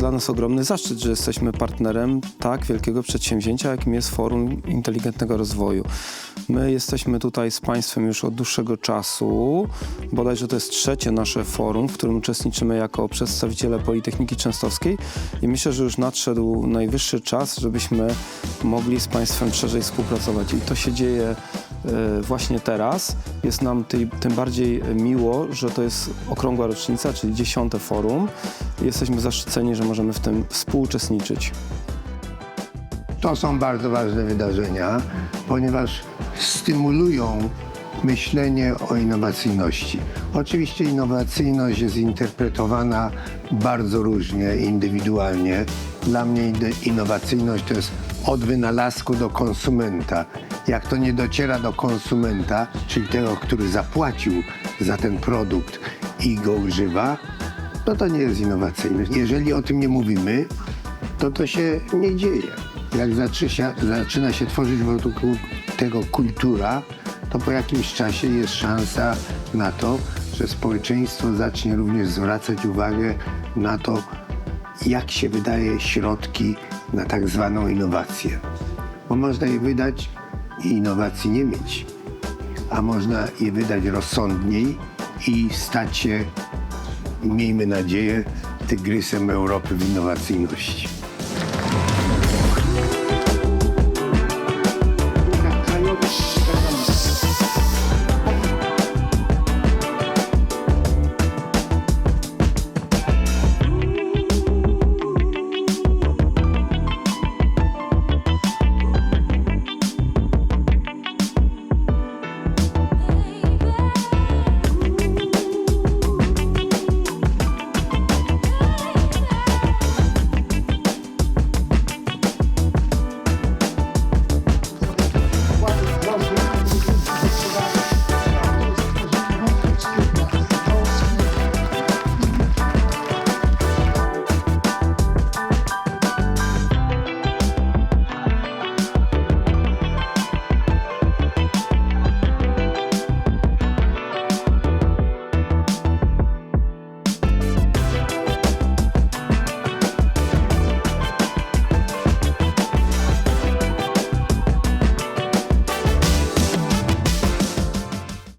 nas ogromny zaszczyt, że jesteśmy partnerem tak wielkiego przedsięwzięcia, jakim jest Forum Inteligentnego Rozwoju. My jesteśmy tutaj z Państwem już od dłuższego czasu. Bodajże to jest trzecie nasze forum, w którym uczestniczymy jako przedstawiciele Politechniki Częstochowskiej i myślę, że już nadszedł najwyższy czas, żebyśmy mogli z Państwem szerzej współpracować. I to się dzieje właśnie teraz. Jest nam tym bardziej miło, że to jest okrągła rocznica, czyli dziesiąte forum. Jesteśmy zaszczyceni, że możemy w tym współuczestniczyć. To są bardzo ważne wydarzenia, ponieważ stymulują myślenie o innowacyjności. Oczywiście innowacyjność jest interpretowana bardzo różnie, indywidualnie. Dla mnie innowacyjność to jest od wynalazku do konsumenta. Jak to nie dociera do konsumenta, czyli tego, który zapłacił za ten produkt i go używa, no to nie jest innowacyjność. Jeżeli o tym nie mówimy, to to się nie dzieje. Jak zaczy się, zaczyna się tworzyć wokół tego kultura, to po jakimś czasie jest szansa na to, że społeczeństwo zacznie również zwracać uwagę na to, jak się wydaje środki na tak zwaną innowację. Bo można je wydać i innowacji nie mieć, a można je wydać rozsądniej i stać się, miejmy nadzieję, tygrysem Europy w innowacyjności.